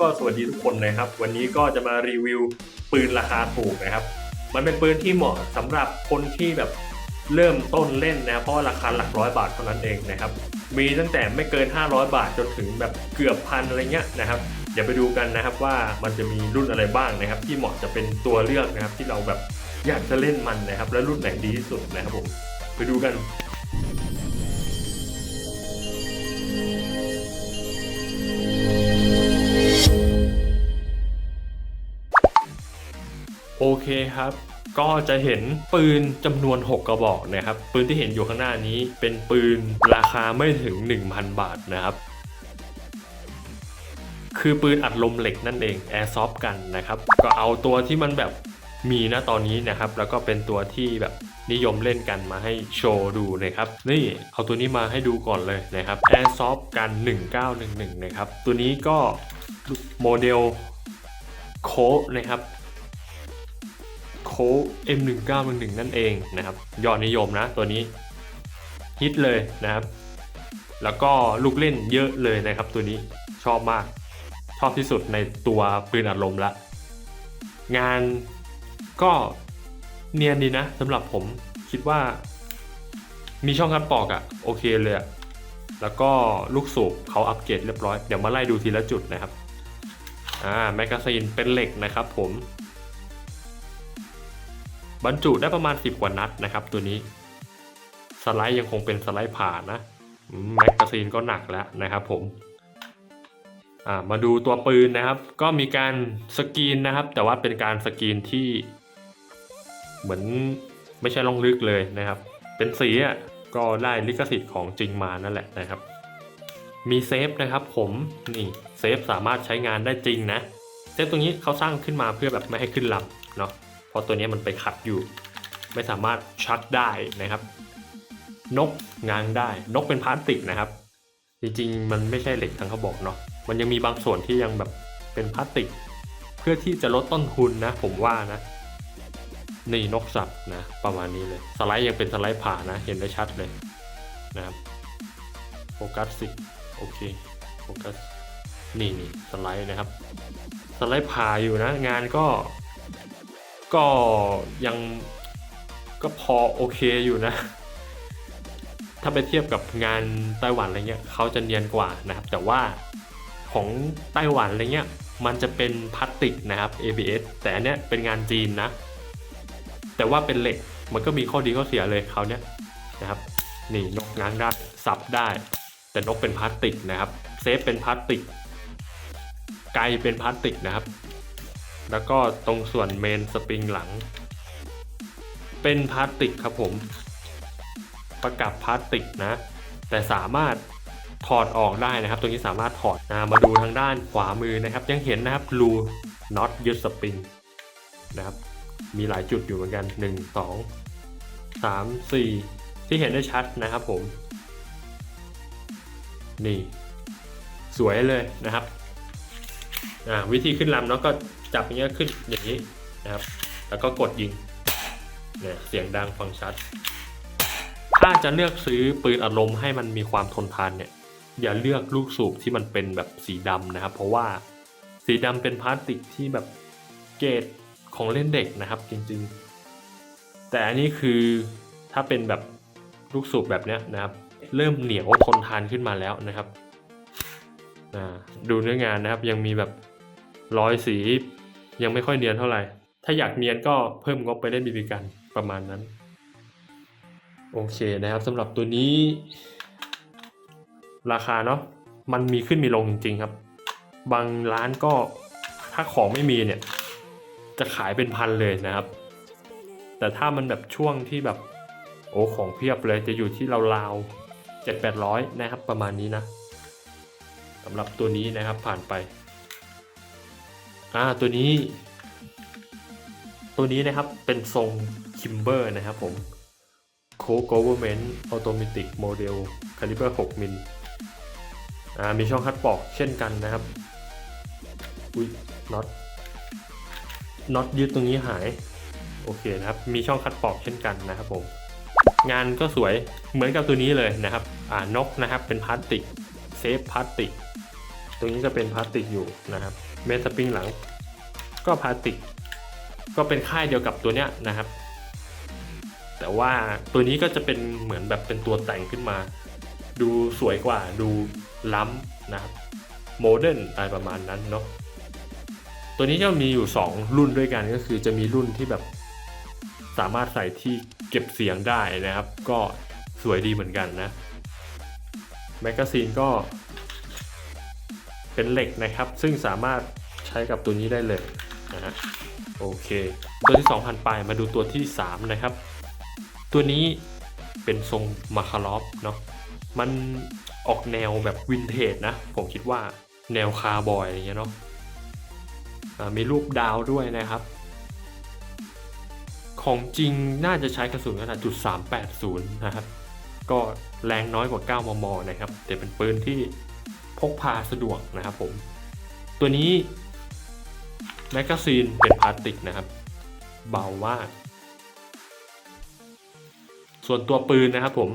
ก็สวัสดีทุกคนนะครับ วันนี้ก็จะมารีวิวปืนราคาถูกนะครับ มันเป็นปืนที่เหมาะสำหรับคนที่แบบเริ่มต้นเล่นนะเพราะราคาหลักร้อยบาทเท่านั้นเองนะครับ มีตั้งแต่ไม่เกิน 500 บาทจนถึงแบบเกือบพันอะไรเงี้ยนะครับเดี๋ยวไปดูกันนะครับว่ามันจะมีรุ่นอะไรบ้างนะครับ ที่เหมาะจะเป็นตัวเลือกนะครับ ที่เราแบบอยากจะเล่นมันนะครับ และรุ่นไหนดีที่สุดนะครับผมไปดูกัน เคครับ ก็จะเห็นปืนจำนวน 6 กระบอกนะครับ ปืนที่เห็นอยู่ข้างหน้านี้ เป็นปืนราคาไม่ถึง 1,000 บาทนะครับ คือปืนอัดลมเหล็กนั่นเอง Airsoft กันนะครับ ก็เอาตัวที่มันแบบมีนะตอนนี้นะครับ แล้วก็เป็นตัวที่แบบนิยมเล่นกันมาให้โชว์ดูนะครับ นี่เอาตัวนี้มาให้ดูก่อนเลยนะครับ Airsoft กัน 1911 นะครับ ตัวนี้ก็โมเดลโค้ดนะครับ โค้ด M1911 นั่นเองนะครับยอดนิยมนะตัวนี้ฮิตเลยนะครับ แล้วก็ลูกเล่นเยอะเลยนะครับ ตัวนี้ชอบมาก ชอบที่สุดในตัวปืนอัดลมละ งานก็เนียนดีนะสำหรับผมคิดว่า มีช่องคัดปอกอะโอเคเลยอะแล้วก็ลูกสูบเขาอัปเกรดเรียบร้อย เดี๋ยวมาไล่ดูทีละจุดนะครับ อ่าแมกกาซีนเป็นเหล็กนะครับผม บรรจุได้ประมาณ 10 กว่านัดนะครับ ตัวนี้ สไลด์ยังคงเป็นสไลด์ผ่านนะอืมแมกกาซีนก็หนักแล้วนะครับผมมาดูตัวปืนนะครับ ก็มีการสกรีนนะครับ แต่ว่าเป็นการสกรีนที่ เหมือนไม่ใช่ลงลึกเลยนะครับ เป็นสีอะก็ได้ลิขสิทธิ์ของจริงมานั่นแหละนะครับ มีเซฟนะครับผมนี่เซฟสามารถใช้งานได้จริงนะ เซฟตรงนี้เขาสร้างขึ้นมาเพื่อแบบไม่ให้ขึ้นลำเนาะ ราะตัวนี้มันไปขัดอยู่ ไม่สามารถชักได้นะครับ นกง้างได้ นกเป็นพลาสติกนะครับ จริงๆ มันไม่ใช่เหล็กทั้งเขาบอกเนาะมันยังมีบางส่วนที่ยังแบบเป็นพลาสติก เพื่อที่จะลดต้นทุนนะ ผมว่านะนี่นกสัตว์นะ ประมาณนี้เลย สไลด์ยังเป็นสไลด์ผ่านะ เห็นได้ชัดเลยนะครับโฟกัสสิโอเคโฟกัสนี่นี่สไลด์นะครับ สไลด์ผ่าอยู่นะ งานก็ ก็ยังก็พอโอเคอยู่นะ ถ้าไปเทียบกับงานไต้หวันอะไรเงี้ยเขาจะเนียนกว่านะครับ แต่ว่าของไต้หวันอะไรเงี้ยมันจะเป็นพลาสติกนะครับ ABS แต่อันเนี้ยเป็นงานจีนนะ แต่ว่าเป็นเหล็กมันก็มีข้อดีข้อเสียเลยเขาเนี้ยนะครับนี่นกง้างได้สับได้ แต่นกเป็นพลาสติกนะครับ เซฟเป็นพลาสติกไกลเป็นพลาสติกนะครับ แล้วก็ตรงส่วนเมนสปริงหลัง เป็นพลาสติกครับผม ประกับพลาสติกนะ แต่สามารถถอดออกได้นะครับ ตรงนี้สามารถถอดนะมาดูทางด้านขวามือนะครับ ยังเห็นนะครับรูน็อตยึดสปริงนะครับ มีหลายจุดอยู่เหมือนกัน 1 2 3 4 ที่เห็นได้ชัดนะครับผม นี่ สวยเลยนะครับวิธีขึ้นลำเนาะก็ จับอย่างเงี้ยขึ้นอย่างนี้นะครับ แล้วก็กดยิงเนี่ยเสียงดังฟังชัด ถ้าจะเลือกซื้อปืนอัดลมให้มันมีความทนทานเนี่ย อย่าเลือกลูกสูบที่มันเป็นแบบสีดำนะครับ เพราะว่าสีดำเป็นพลาสติกที่แบบเกรดของเล่นเด็กนะครับ จริงๆ แต่อันนี้คือถ้าเป็นแบบลูกสูบแบบเนี้ยนะครับ เริ่มเหนียวทนทานขึ้นมาแล้วนะครับดูเนื้องานนะครับยังมีแบบรอยสี ยังไม่ค่อยเนียนเท่าไหร่ ถ้าอยากเนียนก็เพิ่มงบไปเล่นบีบีกันประมาณนั้น โอเคนะครับสำหรับตัวนี้ ราคาเนาะมันมีขึ้นมีลงจริง ๆ ครับ บางร้านก็ถ้าของไม่มีเนี่ย จะขายเป็นพันเลยนะครับ แต่ถ้ามันแบบช่วงที่แบบโอ้ของเพียบเลยจะอยู่ที่ราวๆเจ็ดแปดร้อยนะครับประมาณนี้นะสำหรับตัวนี้นะครับผ่านไป อ่าตัวนี้ ตัวนี้นะครับเป็นทรงคิมเบอร์นะครับผมโค Government Automatic Model Caliber 6มิลอ่ามีช่องคัดปอกเช่นกันนะครับอุ้ยน็อตน็อตยึดตรงนี้หาย โอเคนะครับ มีช่องคัดปอกเช่นกันนะครับผม งานก็สวยเหมือนกับตัวนี้เลยนะครับ อ่านกนะครับเป็นพลาสติกเซฟพลาสติก ตรงนี้จะเป็นพลาสติกอยู่นะครับ เมนสปริงหลัง ก็พลาสติก ก็เป็นค่ายเดียวกับตัวเนี้ยนะครับ แต่ว่าตัวนี้ก็จะเป็นเหมือนแบบเป็นตัวแต่งขึ้นมา ดูสวยกว่าดูล้ำนะครับโมเดิร์นอะไรประมาณนั้นเนาะตัวนี้จะมีอยู่ 2 รุ่นด้วยกันก็คือจะมีรุ่นที่แบบสามารถใส่ที่เก็บเสียงได้นะครับ ก็สวยดีเหมือนกันนะแมกกาซีนก็ เป็นเหล็กนะครับ ซึ่งสามารถใช้กับตัวนี้ได้เลยนะฮะโอเค ตัวที่2,000ปลายมาดูตัวที่ 3 นะครับ ตัวนี้เป็นทรงมาคารอฟเนาะมันออกแนวแบบวินเทจนะ ผมคิดว่าแนวคาร์บอยอะไรเงี้ยเนาะมีรูปดาวด้วยนะครับ ของจริงน่าจะใช้กระสุนขนาดจุด380 นะครับ ก็แรงน้อยกว่า 9 มม นะครับ แต่เป็นปืนที่ กพาสะดวกนะครับผมตัวนี้แมกกาซีนเป็นพลาสติกนะครับ เบามาก ส่วนตัวปืนนะครับผม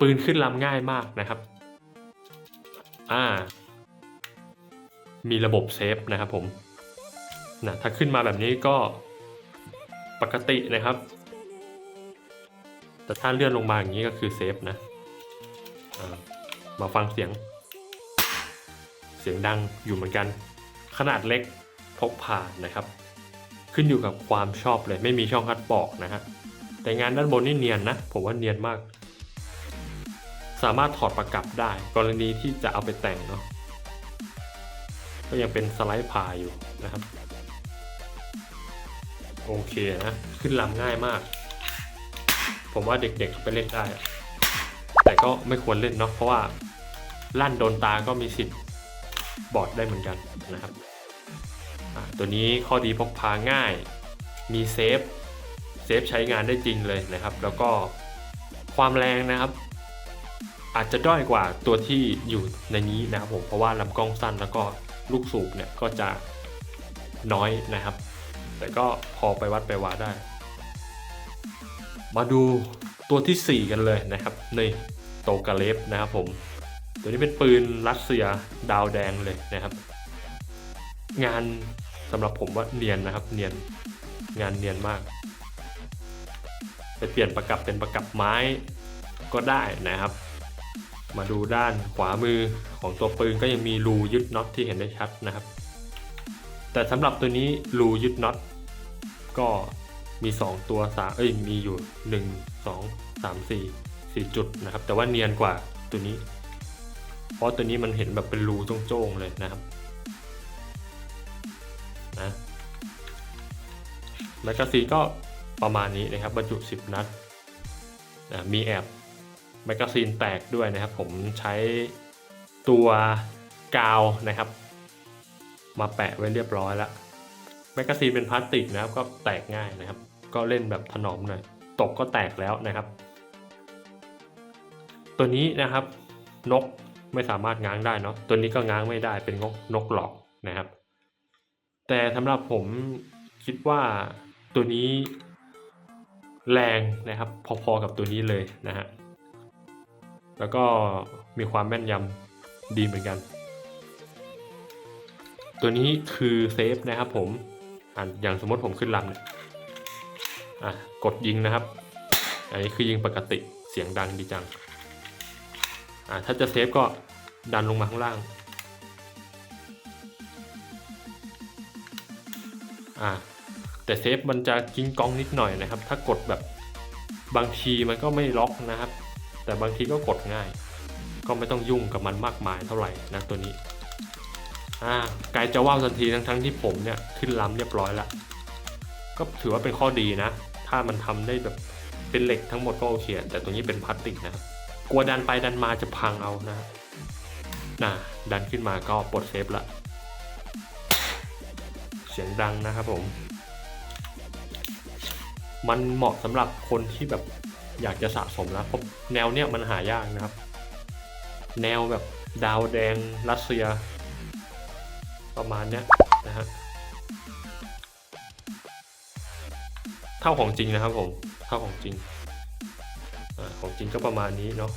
ปืนขึ้นลำง่ายมากนะครับ อ่า มีระบบเซฟนะครับผมนะถ้าขึ้นมาแบบนี้ก็ปกตินะครับ แต่ถ้าเลื่อนลงมาอย่างนี้ก็คือเซฟนะ มาฟังเสียง เสียงดังอยู่เหมือนกัน ขนาดเล็กพกพานะครับ ขึ้นอยู่กับความชอบเลยไม่มีช่องคัดปอกนะฮะแต่งานด้านบนนี่เนียนนะ ผมว่าเนียนมาก สามารถถอดประกับได้ กรณีที่จะเอาไปแต่งเนาะก็ยังเป็นสไลด์พาอยู่นะครับ โอเคนะ ขึ้นลำง่ายมาก ผมว่าเด็กๆไปเล่นได้ แต่ก็ไม่ควรเล่นเนาะเพราะว่าลั่นโดนตาก็มีสิทธิ์ บอร์ดได้เหมือนกันนะครับ ตัวนี้ข้อดีพกพาง่าย มีเซฟ เซฟใช้งานได้จริงเลยนะครับ แล้วก็ความแรงนะครับ อาจจะด้อยกว่าตัวที่อยู่ในนี้นะครับผมเพราะว่าลำกล้องสั้นแล้วก็ลูกสูบเนี่ยก็จะน้อยนะครับ แต่ก็พอไปวัดไปวาได้ มาดูตัวที่ 4 กันเลยนะครับในโตกาเลฟนะครับผม ตัวนี้เป็นปืนรัสเซียดาวแดงเลยนะครับ งานสำหรับผมว่าเนียนนะครับ เนียนงานเนียนมากไปเปลี่ยนประกับเป็นประกับไม้ก็ได้นะครับ มาดูด้านขวามือของตัวปืนก็ยังมีรูยึดน็อตที่เห็นได้ชัดนะครับ แต่สำหรับตัวนี้รูยึดน็อตก็มี 2 ตัวสาเอ้ยมีอยู่ 1 2 3 4 4 จุดนะครับ แต่ว่าเนียนกว่าตัวนี้ เพราะตัวนี้มันเห็นแบบเป็นรูโจ้งๆเลยนะครับนะแมกกาซีนก็ประมาณนี้นะครับบรรจุ 10 นัดนะมีแอบแมกกาซีนแตกด้วยนะครับ ผมใช้ตัวกาวนะครับ มาแปะไว้เรียบร้อยแล้วแมกกาซีนเป็นพลาสติกนะครับก็แตกง่ายนะครับ ก็เล่นแบบถนอมหน่อยตกก็แตกแล้วนะครับ ตัวนี้นะครับนก ไม่สามารถง้างได้เนาะตัวนี้ก็ง้างไม่ได้เป็นนกนกหลอกนะครับ แต่สำหรับผมคิดว่าตัวนี้แรงนะครับพอๆกับตัวนี้เลยนะฮะแล้วก็มีความแม่นยำดีเหมือนกัน ตัวนี้คือเซฟนะครับผมอะอย่างสมมติผมขึ้นลำเนี่ยอะกดยิงนะครับ อันนี้คือยิงปกติเสียงดังดีจัง ถ้าจะเซฟก็ดันลงมาข้างล่างอ่าแต่เซฟมันจะกิ้งกองนิดหน่อยนะครับ ถ้ากดแบบบางทีมันก็ไม่ล็อกนะครับ แต่บางทีก็กดง่าย ก็ไม่ต้องยุ่งกับมันมากมายเท่าไหร่นะตัวนี้อ่าไกลจะว่าวทันทีทั้งทั้งที่ผมเนี่ยขึ้นล้ำเรียบร้อยแล้วก็ถือว่าเป็นข้อดีนะ ถ้ามันทำได้แบบเป็นเหล็กทั้งหมดก็โอเคแต่ตัวนี้เป็นพลาสติกนะครับ กลัวดันไปดันมาจะพังเอานะน่ะดันขึ้นมาก็ปลดเซฟละ เสียงดังนะครับผม มันเหมาะสำหรับคนที่แบบอยากจะสะสมนะเพราะแนวเนี้ยมันหายากนะครับ แนวแบบดาวแดงรัสเซีย ประมาณเนี้ยนะฮะเท่าของจริงนะครับผม เท่าของจริง ของจริงก็ประมาณนี้เนาะ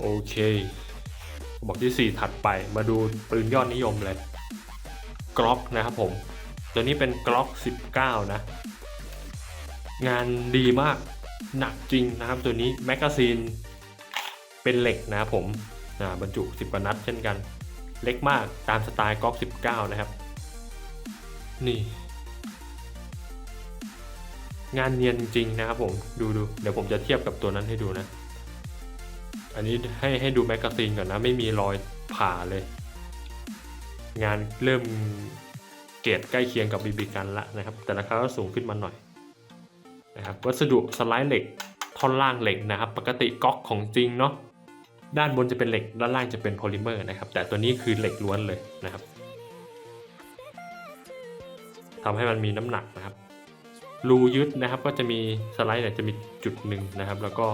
โอเคบอกที่สี่ถัดไปมาดูปืนยอดนิยมเลยกล็อกนะครับผม ตัวนี้เป็นกล็อก 19 นะ งานดีมากหนักจริงนะครับ ตัวนี้แมกกาซีนเป็นเหล็กนะครับผมบรรจุ 10กว่านัดเช่นกัน เล็กมากตามสไตล์กล็อก 19 นะครับ นี่ งานเนียนจริงนะครับผมดูดูเดี๋ยวผมจะเทียบกับตัวนั้นให้ดูนะ อันนี้ให้ให้ดูแมกกาซีนก่อนนะ ไม่มีรอยผ่าเลย งานเริ่มเกรดใกล้เคียงกับบีบีกันละนะครับ แต่ราคาก็สูงขึ้นมาหน่อยนะครับวัสดุสไลด์เหล็กท่อนล่างเหล็กนะครับ ปกติก๊อกของจริงเนาะด้านบนจะเป็นเหล็กด้านล่างจะเป็นโพลิเมอร์นะครับ แต่ตัวนี้คือเหล็กล้วนเลยนะครับทำให้มันมีน้ำหนักนะครับ รูยึดนะครับก็จะมีสไลด์เนี่ยจะมีจุดหนึ่งนะครับ แล้วก็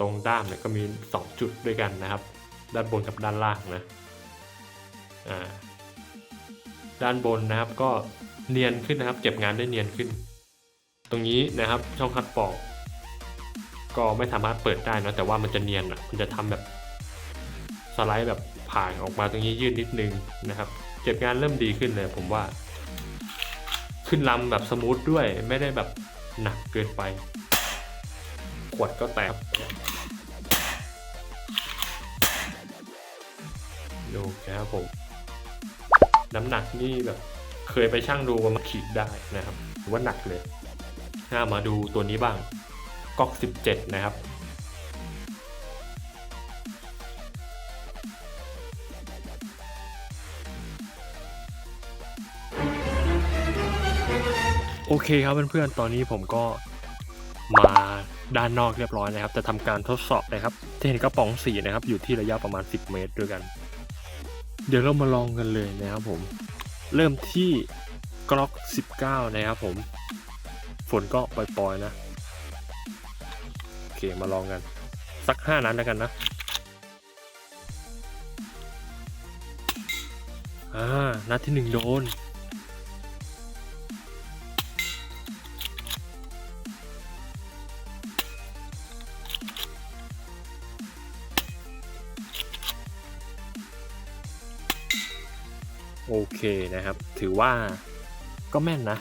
ตรงด้ามเนี่ยก็มี 2 จุดด้วยกันนะครับ ด้านบนกับด้านล่างนะอ่าด้านบนนะครับก็เนียนขึ้นนะครับ เก็บงานได้เนียนขึ้น ตรงนี้นะครับช่องคัดปอก ก็ไม่สามารถเปิดได้นะแต่ว่ามันจะเนียนอะมันจะทำแบบสไลด์แบบผ่านออกมาตรงนี้ยืดนิดนึงนะครับ เก็บงานเริ่มดีขึ้นเลยผมว่า ขึ้นลำแบบสมูทด้วย ไม่ได้แบบหนักเกินไป ขวดก็แตกดูนะครับผม น้ำหนักนี่แบบเคยไปชั่งดูว่ามันขีดได้นะครับว่าหนักเลยถ้ามาดูตัวนี้บ้างก๊อก17 นะครับ โอเคครับเพื่อนๆ ตอนนี้ผมก็มาด้านนอกเรียบร้อยนะครับ จะทำการทดสอบนะครับจะเห็นกระป๋องสีนะครับ อยู่ที่ระยะประมาณ 10 เมตรด้วยกัน เดี๋ยวเรามาลองกันเลยนะครับผม เริ่มที่กล็อก 19 นะครับผม ฝนก็ปล่อยๆนะ โอเคมาลองกัน สัก 5 นัดแล้วกันนะ อ่า นัดที่ 1 โดน เคนะครับ ถือว่าก็แม่นนะ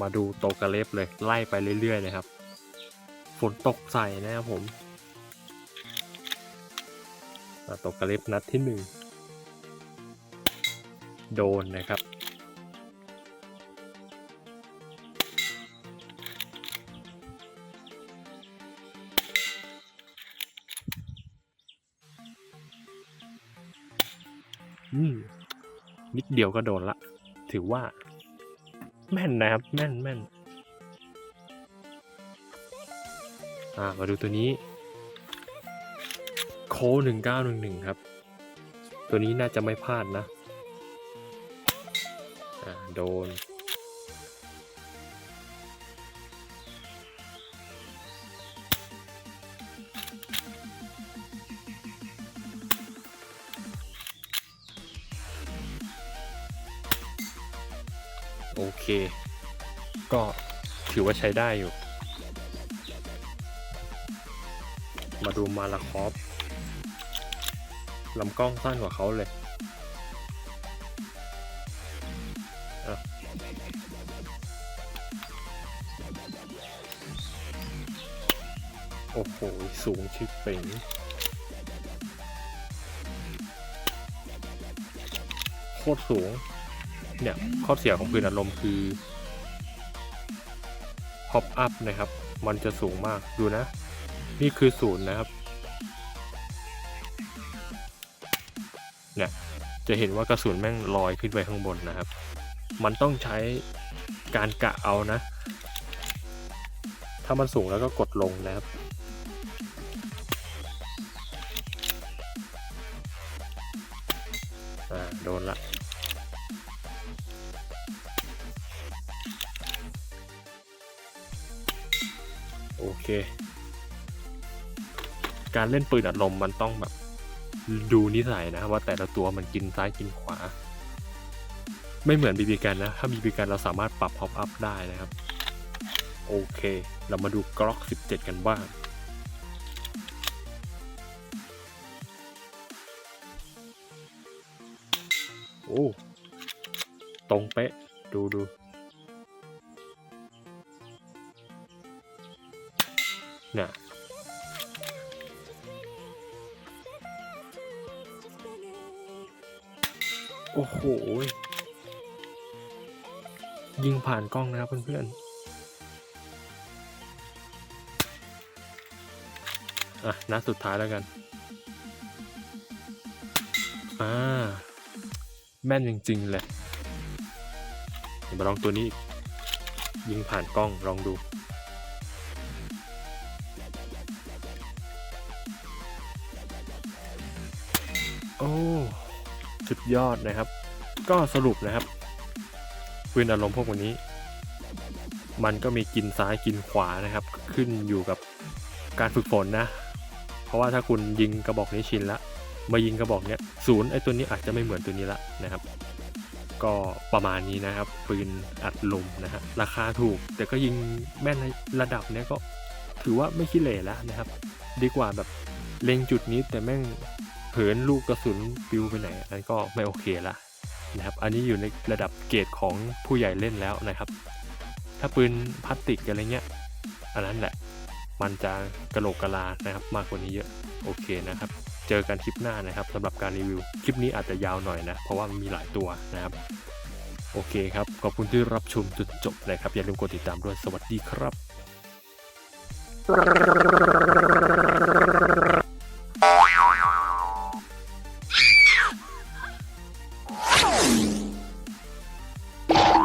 มาดูโตกระเล็บเลย ไล่ไปเรื่อยๆนะครับ ฝนตกใส่นะครับผมอะโตกระเล็บนัดที่หนึ่งโดนนะครับ นิดเดียวก็โดนละ ถือว่า แม่นนะครับ แม่นแม่นอ่ามาดูตัวนี้ โคหนึ่งเก้าหนึ่งหนึ่งครับ ตัวนี้น่าจะไม่พลาดนะ อ่า โดน เค ก็ถือว่าใช้ได้อยู่ มาดูมาลาคอฟลำกล้องสั้นกว่าเขาเลยโอ้โห สูงชิบเป่งโคตรสูง เนี่ยข้อเสียของปืนอัดลมคือ pop up นะครับ มันจะสูงมากดูนะ นี่คือศูนย์นะครับเนี่ยจะเห็นว่ากระสุนแม่งลอยขึ้นไปข้างบนนะครับ มันต้องใช้การกะเอานะ ถ้ามันสูงแล้วก็กดลงนะครับอ่าโดนละ ค การเล่นปืนอัดลมมันต้องแบบ ดูนิสัยนะว่าแต่ละตัวมันกินซ้ายกินขวา ไม่เหมือนบีบีกันนะ ถ้าบีบีกันเราสามารถปรับฮอปอัพได้นะครับ โอเค เรามาดูกล็อก 17 กันบ้างโอ้ ตรงเป๊ะ ดูดู นี่ยโอ้โห ยิงผ่านกล้องนะครับเพื่อนๆ อะนัดสุดท้ายแล้วกัน อ่า แม่นจริงๆเลยเดี๋ยวมาลองตัวนี้ ยิงผ่านกล้องลองดู ยอดนะครับ ก็สรุปนะครับปืนอารมณ์พวกนี้ มันก็มีกินซ้ายกินขวานะครับ ขึ้นอยู่กับการฝึกฝนนะ เพราะว่าถ้าคุณยิงกระบอกนี้ชินละมายิงกระบอกเนี้ยศูนย์ไอ้ตัวนี้อาจจะไม่เหมือนตัวนี้ละนะครับ ก็ประมาณนี้นะครับปืนอัดลมนะฮะราคาถูก แต่ก็ยิงแม่นในระดับเนี้ยก็ถือว่าไม่ขี้เหร่แล้วนะครับ ดีกว่าแบบเล็งจุดนี้แต่แม่ง เผินลูกกระสุนปิวไปไหนอันก็ไม่โอเคละนะครับ อันนี้อยู่ในระดับเกรดของผู้ใหญ่เล่นแล้วนะครับ ถ้าปืนพลาสติกอะไรเงี้ย อันนั้นแหละ มันจะกระโหลกกะลานะครับ มากกว่านี้เยอะ โอเคนะครับ เจอกันคลิปหน้านะครับสำหรับการรีวิว คลิปนี้อาจจะยาวหน่อยนะ เพราะว่ามันมีหลายตัวนะครับ โอเคครับ ขอบคุณที่รับชมจนจบนะครับ อย่าลืมกดติดตามด้วย สวัสดีครับ